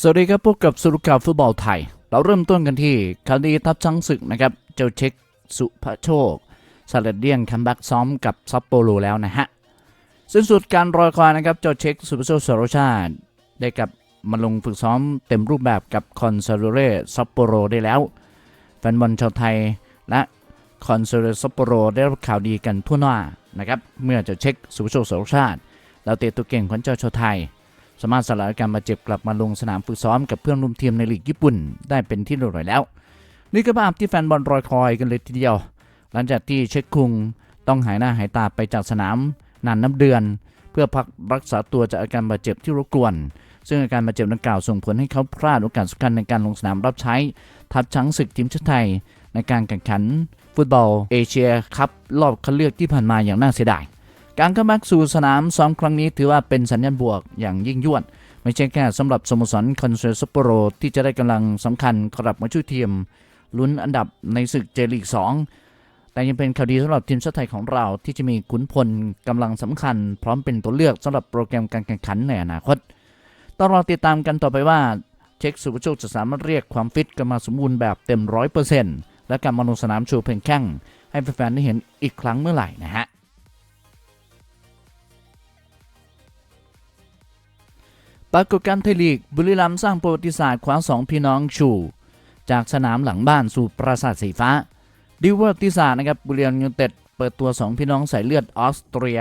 สวัสดีครับพบกับสรุปข่าวฟุตบอลไทย เราเริ่มต้นกันที่คดีทัพช้างศึกนะครับ เจ้าเช็คสุภโชคซาเลดเดียนคัมแบ็กซ้อมกับซัปโปโรแล้วนะฮะสิ้นสุดการรอคอยนะครับ เจ้าเช็คสุภโชคสโรชาติ ได้กลับมาลงฝึกซ้อมเต็มรูปแบบกับคอนซาโดเรซัปโปโรได้แล้ว แฟนบอลชาวไทยและคอนซาโดเรซัปโปโรได้รับข่าวดีกันทั่วหน้านะครับเมื่อเจ้าเช็คสุภโชคสโรชาติแล้วเตะตัวเก่งของเจ้าชาวไทย สามารถสลายอาการบาดเจ็บกลับมาลงสนามฝึกซ้อมกับเพื่อนร่วมทีมในลีกญี่ปุ่น ได้เป็นที่เรียบร้อยแล้ว นี่ก็ภาพที่แฟนบอลรอคอยกันเลยทีเดียว หลังจากที่เช็คคุงต้องหายหน้าหายตาไปจากสนามนานน้ำเดือน เพื่อพักรักษาตัวจากอาการบาดเจ็บที่รบกวน ซึ่งอาการบาดเจ็บดังกล่าวส่งผลให้เขาพลาดโอกาสสำคัญในการลงสนามรับใช้ ทัพช้างศึกทีมชาติไทย ในการแข่งขัน ฟุตบอลเอเชียคัพรอบคัดเลือกที่ผ่านมาอย่างน่าเสียดาย การเข้ามาสู่สนามซ้อมครั้งนี้ถือว่าเป็นสัญญาณบวกอย่างยิ่งยวด ไม่ใช่แค่สำหรับสโมสรคอนเซซัปโปโรที่จะได้กำลังสำคัญกลับมาช่วยทีมลุ้นอันดับในศึกเจลีก 2 แต่ยังเป็นข่าวดีสำหรับทีมชาติไทยของเราที่จะมีขุนพลกำลังสำคัญ พร้อมเป็นตัวเลือกสำหรับโปรแกรมการแข่งขันในอนาคตต้องรอติดตามกันต่อไปว่าเช็คสุภโชคจะสามารถเรียกความฟิตกลันมาสมบูรณ์แบบเต็มร้อยเปอร์เซ็นต์และการมาลงสนามโชว์เพลงแข้งให้แฟนๆได้เห็นอีกครั้งเมื่อไหร่นะฮะ ปรากฏการณ์ไทยลีกบุรีรัมย์สร้างประวัติศาสตร์คว้าสองพี่น้องชู จากสนามหลังบ้านสู่ปราสาทสีฟ้าดีประวัติศาสตร์นะครับบุรีรัมย์ยูไนเต็ดเปิดตัว 2 พี่น้องสายเลือดออสเตรีย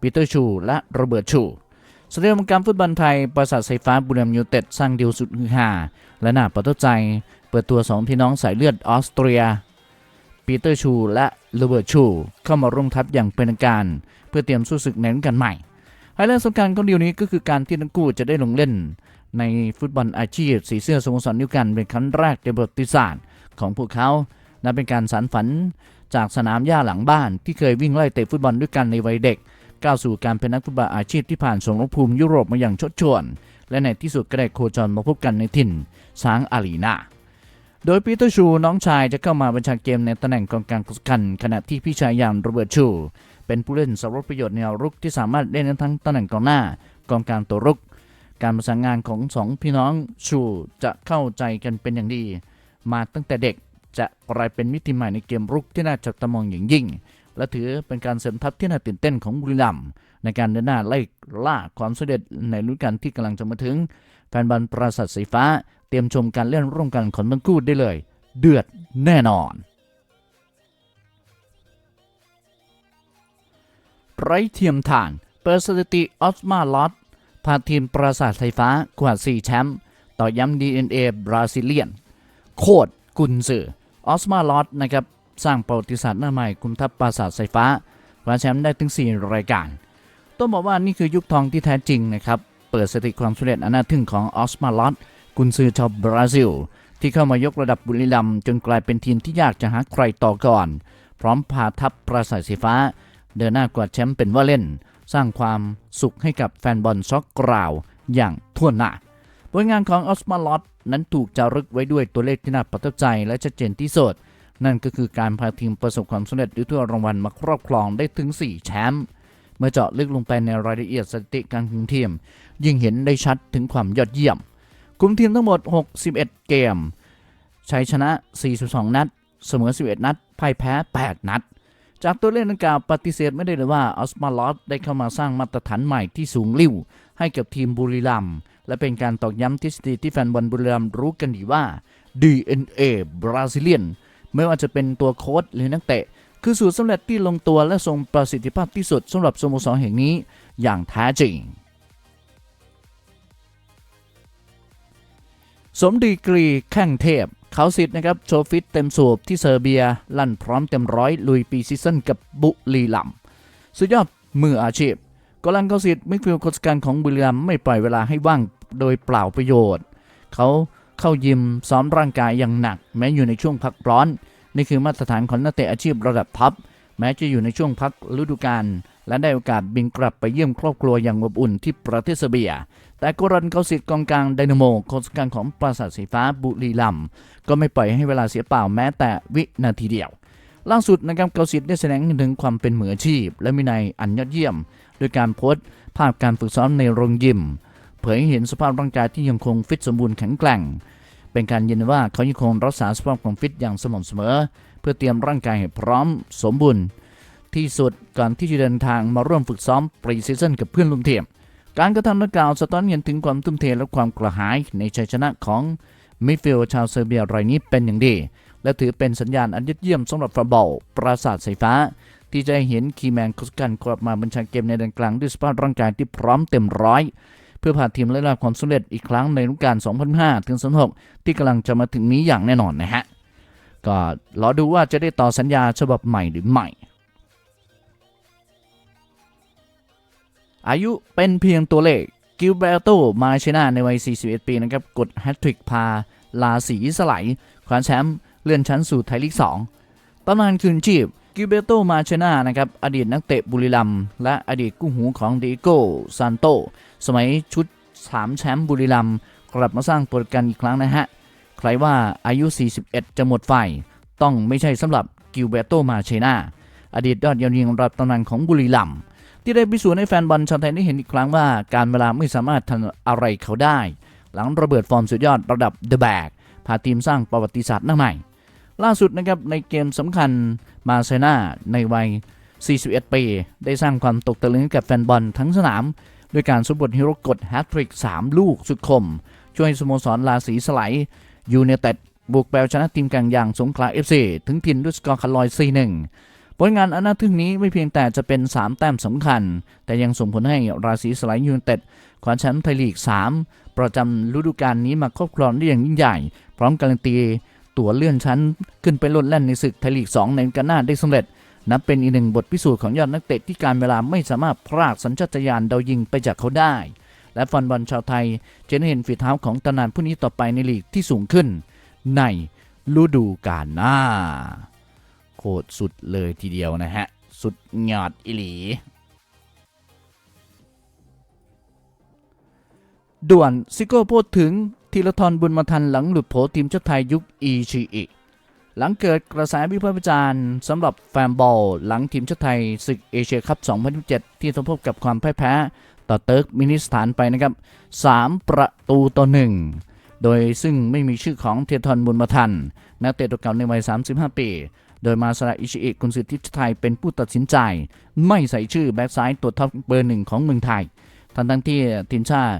ปีเตอร์ชู และโรเบิร์ตชูสเตเดียมการฟุตบอลไทยปราสาทสีฟ้าบุรีรัมย์ยูไนเต็ดสร้างดีลสุดฮือฮาและน่าประทับใจ เปิดตัว 2 พี่น้องสายเลือดออสเตรียปีเตอร์ชู และโรเบิร์ตชู เข้ามาร่วมทัพอย่างเป็นทางการ เพื่อเตรียมสู้ศึกในฤดูกาลใหม่ ไฮไลท์สำคัญของเดีลนี้ก็คือการที่ทั้งคู่จะได้ลงเล่น ในฟุตบอลอาชีพ สีเสื้อสโมสรเดียวกันเป็นครั้งแรกในประวัติศาสตร์ของพวกเขานับเป็นการสานฝันจากสนามหญ้าหลังบ้าน ที่เคยวิ่งไล่เตะฟุตบอลด้วยกันในวัยเด็ก ก้าวสู่การเป็นนักฟุตบอลอาชีพที่ผ่านสงครามภูมิยุโรปมาอย่างชดชวน และในที่สุดก็ได้โคจรมาพบกันในถิ่นช้างอารีนา โดยปีเตอร์ชูน้องชายจะเข้ามาบัญชาเกมในตำแหน่งกองกลางสำคัญขณะที่พี่ชายอย่างโรเบิร์ตชู เป็นผู้เล่นสำรบประโยชน์แนวรุกที่สามารถเล่นทั้งตำแหน่งกองหน้ากองกลางตัวรุก การประสานงานของสองพี่น้องชูจะเข้าใจกันเป็นอย่างดี มาตั้งแต่เด็กจะกลายเป็นมิติใหม่ในเกมรุกที่น่าจับตามองอย่างยิ่ง และถือเป็นการเสริมทัพที่น่าตื่นเต้นของบุรีรัมย์ในการเดินหน้าไล่ล่าความสำเร็จในฤดูกาลที่กำลังจะมาถึง แฟนบอลปราสาทสีฟ้า เตรียมชมการเล่นร่วมกันของทั้งคู่ได้เลย เดือดแน่นอนไร้เทียมทานเปิดสถิติออสมาลอตพาทีมปราสาทไฟฟ้ากวา4 แชมป์ต่อย้ำ DNA บราซิเลียน โคตรกุนซือออสมาลอตนะครับ สร้างประวัติศาสตร์หน้าใหม่คุมทัพปราสาทไฟฟ้าคว้าแชมป์ได้ถึง 4 รายการ ต้องบอกว่านี่คือยุคทองที่แท้จริงนะครับ เปิดสถิติความสำเร็จอันน่าทึ่งของออสมาลอตกุนซือชาวบราซิล ที่เข้ามายกระดับบุรีรัมย์จนกลายเป็นทีมที่ยากจะหาใครต่อก่อน พร้อมพาทัพปราสาทสีฟ้า เดินหน้ากวาดแชมป์เป็นว่าเล่น สร้างความสุขให้กับแฟนบอลช็อกกราวอย่างทั่วหน้าผลงานของออสมาลอตนั้นถูกจารึกไว้ด้วยตัวเลขที่น่าประทับใจและชัดเจนที่สุดนั่นก็คือการพาทีมประสบความสำเร็จด้วยถ้วยรางวัลมาครอบครองได้ถึง 4 แชมป์ เมื่อเจาะลึกลงไปในรายละเอียดสถิติการคุมทีม ยิ่งเห็นได้ชัดถึงความยอดเยี่ยม คุมทีมทั้งหมด 61 เกมชัยชนะ 42 นัด เสมอ 11 นัดพ่ายแพ้ 8 นัด จากตัวเลขดังกล่าวปฏิเสธไม่ได้เลยว่าออสมาลอสได้เข้ามาสร้างมาตรฐานใหม่ที่สูงลิ่วให้กับทีมบุรีรัมย์และเป็นการตอกย้ำทฤษฎีที่แฟนบอลบุรีรัมย์รู้กันดีว่า DNA บราซิเลียนไม่ว่าจะเป็นตัวโค้ชหรือนักเตะ คือสูตรสำเร็จที่ลงตัวและทรงประสิทธิภาพที่สุดสำหรับสโมสรแห่งนี้อย่างแท้จริง สมดีกรีแข้งเทพเขาสิทธิ์นะครับ โชว์ฟิตเต็มสูบที่เซอร์เบีย ลั่นพร้อมเต็มร้อยลุยปีซีซั่นกับบุรีรัมสุดยอดมืออาชีพกอลันเขาสิทธิ์มิดฟิลด์โคชการของบุรีรัมไม่ปล่อยเวลาให้ว่างโดยเปล่าประโยชน์ เขาเข้ายิมซ้อมร่างกายอย่างหนัก แม้อยู่ในช่วงพักร้อน นี่คือมาตรฐานของนักเตะอาชีพระดับท็อปแม้จะอยู่ในช่วงพักฤดูกาลและได้โอกาสบินกลับไปเยี่ยมครอบครัวอย่างอบอุ่นที่ประเทศเซอร์เบีย แต่กรันเขาสิทธิ์กองกลางไดนาโมโคชการของปราสาทสีฟ้าบุรีรัมก็ไม่ปล่อยให้เวลาเสียเปล่าแม้แต่วินาทีเดียว ล่าสุดนะครับเกาสิทธิ์ได้แสดงถึงความเป็นมืออาชีพ และมีในยอันยอดเยี่ยม โดยการโพสต์ภาพการฝึกซ้อมในโรงยิม เผยให้เห็นสภาพร่างกายที่ยังคงฟิตสมบูรณ์แข็งแกร่ง เป็นการยืนยันว่าเขายังคงรักษาสภาพความฟิตอย่างสม่ำเสมอ เพื่อเตรียมร่างกายให้พร้อมสมบูรณ์ ที่สุดก่อนที่จะเดินทางมาร่วมฝึกซ้อมปรีซีซั่นกับเพื่อนร่วมทีมการกระทำดังกล่าวสะท้อนเห็นถึงความทุ่มเทและความกระหายในชัยชนะของมิดฟิลด์ชาวเซอร์เบียรายนี้เป็นอย่างดี และถือเป็นสัญญาณอันยอดเยี่ยมสำหรับฟาบอลปราสาทสายฟ้า ที่จะเห็นคีแมนคุสกันกลับมาบัญชาเกมในแดนกลางด้วยสภาพร่างกายที่พร้อมเต็มร้อย เพื่อพาทีมได้รับความสำเร็จอีกครั้งในฤดูกาล 2005ถึง2006 ที่กำลังจะมาถึงนี้อย่างแน่นอนนะฮะ ก็รอดูว่าจะได้ต่อสัญญาฉบับใหม่หรือไม่ อายุเป็นเพียงตัวเลขกิลเบรโตมาเชนาในวัย 41 ปีนะครับ กดแฮตทริกพาลาสีสไลด์คว้าแชมป์เลื่อนชั้นสู่ไทยลีก 2 ตำนานคืนชีพ กิเบโตมาเชนานะครับอดีตนักเตะบุรีรัมย์และอดีตกู้หูของเดโก้ซานโต สมัยชุด 3 แชมป์บุรีรัมย์กลับมาสร้างปรากฏการอีกครั้งนะฮะ ใครว่าอายุ 41 จะหมดไฟ ต้องไม่ใช่สำหรับกิลเบโตมาเชนาอดีตยอดเยาวยิงระดับตำนานของบุรีรัมย์ที่ได้พิสูจน์ให้แฟนบอลชาวไทยได้เห็นอีกครั้งว่าการเวลาไม่สามารถทำอะไรเขาได้ หลังระเบิดฟอร์มสุดยอดระดับ The Bag พาทีมสร้างประวัติศาสตร์หน้าใหม่ ล่าสุดนะครับในเกมสำคัญมาเซนาในวัย 41 ปี ได้สร้างความตกตะลึงกับแฟนบอลทั้งสนาม ด้วยการสมบทฮีโร่กดแฮตทริก 3 ลูกสุดคม ช่วยสโมสรลาสีสไลด์ยูเนเต็ดบุกแปลชนะทีมแข่งอย่างสงขลา FC ถึงถิ่นด้วยสกอร์คาร์ลอย 4-1 ผลงานอันน่าทึ่งนี้ไม่เพียงแต่จะเป็น 3 แต้มสำคัญ แต่ยังส่งผลให้ราศีสไลด์ยูไนเต็ดคว้าแชมป์ไทยลีก 3 ประจำฤดูกาลนี้มาครอบครองได้อย่างยิ่งใหญ่ พร้อมการันตี ตั๋วเลื่อนชั้น ขึ้นไปลดแล่นในศึกไทยลีก 2 ในกันหน้าได้สำเร็จ นับเป็นอีกหนึ่งบทพิสูจน์ของยอดนักเตะที่การเวลาไม่สามารถพรากสัญชาตญาณเดายิงไปจากเขาได้ และฟันบอลชาวไทยจะได้เห็นฝีเท้าของตำนานผู้นี้ต่อไปในลีกที่สูงขึ้น ในฤดูกาลหน้าโคตรสุดเลยทีเดียวนะฮะ สุดยอดอิหลีด่วนซิโก้พูดถึง ธีรทรบุญมาทันหลังหลุดโผทีมชาติไทยยุคอีชีอิหลังเกิดกระแสวิพากษ์วิจารณ์สำหรับแฟนบอลหลังทีมชาติไทยศึกเอเชียคัพ 2017 ที่ต้องพบกับความพ่ายแพ้ต่อเติร์กมินิสถานไปนะครับ 3 ประตูต่อ 1 โดยซึ่งไม่มีชื่อของเทียทรบุญมาทัน นักเตะตัวเก่าในวัย 35 ปี โดยมาซาระอิชิอิกุนซือทีมชาติไทยเป็นผู้ตัดสินใจ ไม่ใส่ชื่อแบ็กซ้ายตัวท็อปเบอร์หนึ่งของเมืองไทย ทั้งทั้งที่ทีมชาติ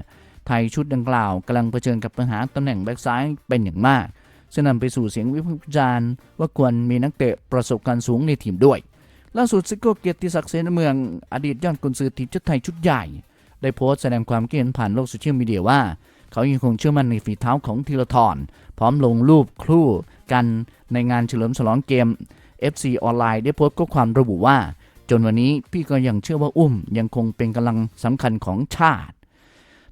ไทยชุดดังกล่าวกำลังเผชิญกับปัญหาตำแหน่งแบ็กซ้ายเป็นอย่างมากซึ่งนำไปสู่เสียงวิพากษ์วิจารณ์ว่าควรมีนักเตะประสบการณ์สูงในทีมด้วย ล่าสุดซิโก้เกียรติศักดิ์เสนเมือง อดีตยอดกุนซือทีมชาติไทยชุดใหญ่ ได้โพสต์แสดงความคิดเห็นผ่านโลกโซเชียลมีเดียว่า เขายังคงเชื่อมั่นในฝีเท้าของธีรทรพร้อมลงรูปคู่กันในงานเฉลิมฉลองเกม FC ออนไลน์ได้โพสต์ข้อความระบุว่า จนวันนี้พี่ก็ยังเชื่อว่าอุ้มยังคงเป็นกำลังสำคัญของชาติ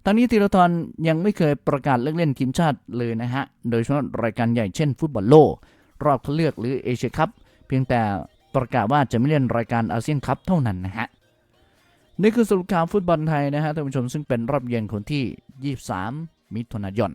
ตอนนี้ธีรทรยังไม่เคยประกาศเลิกเล่นทีมชาติเลยนะฮะ โดยเฉพาะรายการใหญ่เช่นฟุตบอลโลก รอบคัดเลือกหรือเอเชียคัพเพียงแต่ประกาศว่าจะไม่เล่นรายการอาเซียนคัพเท่านั้นนะฮะ นี่คือสรุปข่าวฟุตบอลไทยนะฮะท่านผู้ชมซึ่งเป็นรอบเย็นคนที่ 23 มิถุนายน